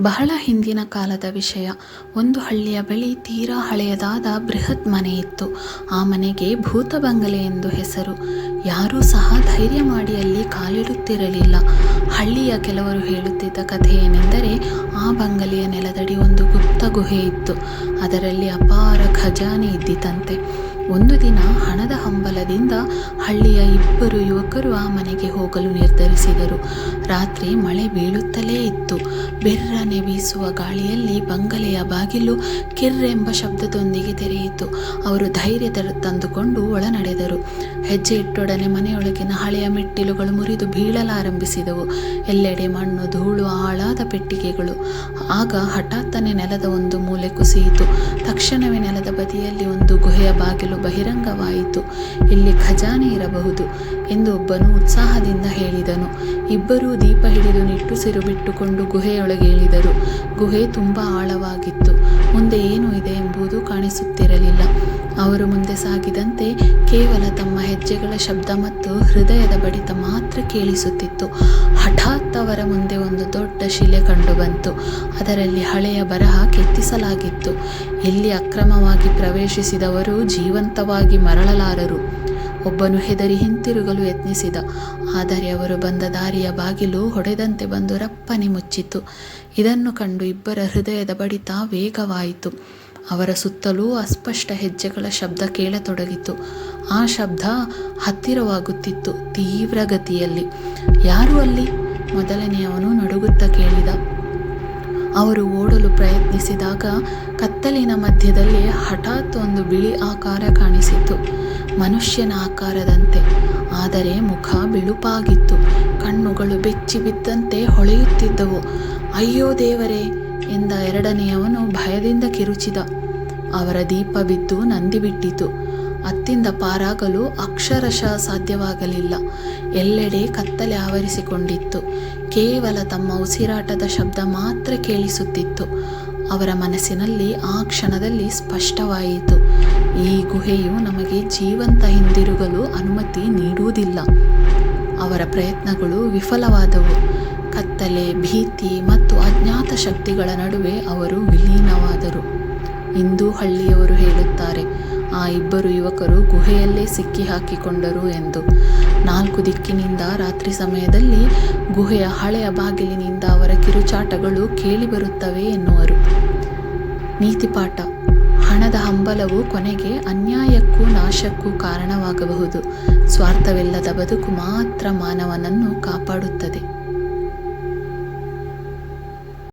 ಬಹಳ ಹಿಂದಿನ ಕಾಲದ ವಿಷಯ. ಒಂದು ಹಳ್ಳಿಯ ಬಳಿ ತೀರಾ ಹಳೆಯದಾದ ಬೃಹತ್ ಮನೆ ಇತ್ತು. ಆ ಮನೆಗೆ ಭೂತ ಬಂಗಲೆ ಎಂದು ಹೆಸರು. ಯಾರೂ ಸಹ ಧೈರ್ಯ ಮಾಡಿ ಅಲ್ಲಿ ಕಾಲಿಡುತ್ತಿರಲಿಲ್ಲ. ಹಳ್ಳಿಯ ಕೆಲವರು ಹೇಳುತ್ತಿದ್ದ ಕಥೆ ಏನೆಂದರೆ ಆ ಬಂಗಲೆಯ ನೆಲದಡಿ ಒಂದು ಗುಪ್ತ ಗುಹೆ ಇತ್ತು. ಅದರಲ್ಲಿ ಅಪಾರ ಖಜಾನೆ ಇದ್ದಿತಂತೆ. ಒಂದು ದಿನ ಹಣದ ಹಂಬಲದಿಂದ ಹಳ್ಳಿಯ ಇಬ್ಬರು ಯುವಕರು ಆ ಮನೆಗೆ ಹೋಗಲು ನಿರ್ಧರಿಸಿದರು. ರಾತ್ರಿ ಮಳೆ ಬೀಳುತ್ತಲೇ ಇತ್ತು. ಬೆರ್ರನೆ ಬೀಸುವ ಗಾಳಿಯಲ್ಲಿ ಬಂಗಲೆಯ ಬಾಗಿಲು ಕಿರ್ರೆಂಬ ಶಬ್ದದೊಂದಿಗೆ ತೆರೆಯಿತು. ಅವರು ಧೈರ್ಯ ತಂದುಕೊಂಡು ಒಳನಡೆದರು. ಹೆಜ್ಜೆ ಇಟ್ಟೊಡನೆ ಮನೆಯೊಳಗಿನ ಹಳೆಯ ಮೆಟ್ಟಿಲುಗಳು ಮುರಿದು ಬೀಳಲಾರಂಭಿಸಿದವು. ಎಲ್ಲೆಡೆ ಮಣ್ಣು ಧೂಳು ಆಳಾದ ಪೆಟ್ಟಿಗೆಗಳು. ಆಗ ಹಠಾತ್ತನೆ ನೆಲದ ಒಂದು ಮೂಲೆ ಕುಸಿಯಿತು. ತಕ್ಷಣವೇ ನೆಲದ ಬದಿಯಲ್ಲಿ ಒಂದು ಗುಹೆಯ ಬಾಗಿಲು ಬಹಿರಂಗವಾಯಿತು. ಇಲ್ಲಿ ಖಜಾನೆ ಇರಬಹುದು ಎಂದು ಒಬ್ಬನು ಉತ್ಸಾಹದಿಂದ ಹೇಳಿದನು ಇಬ್ಬರೂ ದೀಪ ಹಿಡಿದು ನಿಟ್ಟುಸಿರು ಬಿಟ್ಟುಕೊಂಡು ಗುಹೆಯೊಳಗೆ ಇಳಿದರು. ಗುಹೆ ತುಂಬ ಆಳವಾಗಿತ್ತು. ಮುಂದೆ ಏನು ಇದೆ ಎಂಬುದು ಕಾಣಿಸುತ್ತಿರಲಿಲ್ಲ. ಅವರು ಮುಂದೆ ಸಾಗಿದಂತೆ ಕೇವಲ ತಮ್ಮ ಹೆಜ್ಜೆಗಳ ಶಬ್ದ ಮತ್ತು ಹೃದಯದ ಬಡಿತ ಮಾತ್ರ ಕೇಳಿಸುತ್ತಿತ್ತು. ಹಠಾತ್ ಅವರ ಮುಂದೆ ಒಂದು ದೊಡ್ಡ ಶಿಲೆ ಕಂಡುಬಂತು. ಅದರಲ್ಲಿ ಹಳೆಯ ಬರಹ ಕೆತ್ತಿಸಲಾಗಿತ್ತು. ಇಲ್ಲಿ ಅಕ್ರಮವಾಗಿ ಪ್ರವೇಶಿಸಿದವರು ಜೀವಂತವಾಗಿ ಮರಳಲಾರರು. ಒಬ್ಬನು ಹೆದರಿ ಹಿಂತಿರುಗಲು ಯತ್ನಿಸಿದ. ಆದರೆ ಅವರು ಬಂದ ದಾರಿಯ ಬಾಗಿಲು ಹೊಡೆದಂತೆ ಬಂದು ರಪ್ಪನೆ ಮುಚ್ಚಿತು ಇದನ್ನು ಕಂಡು ಇಬ್ಬರ ಹೃದಯದ ಬಡಿತ ವೇಗವಾಯಿತು. ಅವರ ಸುತ್ತಲೂ ಅಸ್ಪಷ್ಟ ಹೆಜ್ಜೆಗಳ ಶಬ್ದ ಕೇಳತೊಡಗಿತು. ಆ ಶಬ್ದ ಹತ್ತಿರವಾಗುತ್ತಿತ್ತು ತೀವ್ರ ಗತಿಯಲ್ಲಿ ಯಾರು ಅಲ್ಲಿ? ಮೊದಲನೆಯವನು ನಡುಗುತ್ತಾ ಕೇಳಿದ. ಅವರು ಓಡಲು ಪ್ರಯತ್ನಿಸಿದಾಗ ಕತ್ತಲಿನ ಮಧ್ಯದಲ್ಲಿ ಹಠಾತ್ ಒಂದು ಬಿಳಿ ಆಕಾರ ಕಾಣಿಸಿತು ಮನುಷ್ಯನ ಆಕಾರದಂತೆ. ಆದರೆ ಮುಖ ಬಿಳುಪಾಗಿತ್ತು. ಕಣ್ಣುಗಳು ಬೆಚ್ಚಿ ಬಿದ್ದಂತೆ ಹೊಳೆಯುತ್ತಿದ್ದವು. ಅಯ್ಯೋ ದೇವರೇ ಎಂದ ಎರಡನೆಯವನು ಭಯದಿಂದ ಕಿರುಚಿದ. ಅವರ ದೀಪ ಬಿದ್ದು ನಂದಿಬಿಟ್ಟಿತು. ಅತ್ತಿಂದ ಪಾರಾಗಲು ಅಕ್ಷರಶಃ ಸಾಧ್ಯವಾಗಲಿಲ್ಲ. ಎಲ್ಲೆಡೆ ಕತ್ತಲೆ ಆವರಿಸಿಕೊಂಡಿತ್ತು. ಕೇವಲ ತಮ್ಮ ಉಸಿರಾಟದ ಶಬ್ದ ಮಾತ್ರ ಕೇಳಿಸುತ್ತಿತ್ತು. ಅವರ ಮನಸ್ಸಿನಲ್ಲಿ ಆ ಕ್ಷಣದಲ್ಲಿ ಸ್ಪಷ್ಟವಾಯಿತು. ಈ ಗುಹೆಯು ನಮಗೆ ಜೀವಂತ ಹಿಂದಿರುಗಲು ಅನುಮತಿ ನೀಡುವುದಿಲ್ಲ. ಅವರ ಪ್ರಯತ್ನಗಳು ವಿಫಲವಾದವು. ಕತ್ತಲೆ, ಭೀತಿ ಮತ್ತು ಅಜ್ಞಾತ ಶಕ್ತಿಗಳ ನಡುವೆ ಅವರು ವಿಲೀನವಾದರು. ಇಂದು ಹಳ್ಳಿಯವರು ಹೇಳುತ್ತಾರೆ ಆ ಇಬ್ಬರು ಯುವಕರು ಗುಹೆಯಲ್ಲೇ ಸಿಕ್ಕಿ ಹಾಕಿಕೊಂಡರು ಎಂದು. ನಾಲ್ಕು ದಿಕ್ಕಿನಿಂದ ರಾತ್ರಿ ಸಮಯದಲ್ಲಿ ಗುಹೆಯ ಹಳೆಯ ಬಾಗಿಲಿನಿಂದ ಅವರ ಕಿರುಚಾಟಗಳು ಕೇಳಿಬರುತ್ತವೆ ಎನ್ನುವರು. ನೀತಿಪಾಠ. ಹಣದ ಹಂಬಲವು ಕೊನೆಗೆ ಅನ್ಯಾಯಕ್ಕೂ ನಾಶಕ್ಕೂ ಕಾರಣವಾಗಬಹುದು. ಸ್ವಾರ್ಥವಿಲ್ಲದ ಬದುಕು ಮಾತ್ರ ಮಾನವನನ್ನು ಕಾಪಾಡುತ್ತದೆ.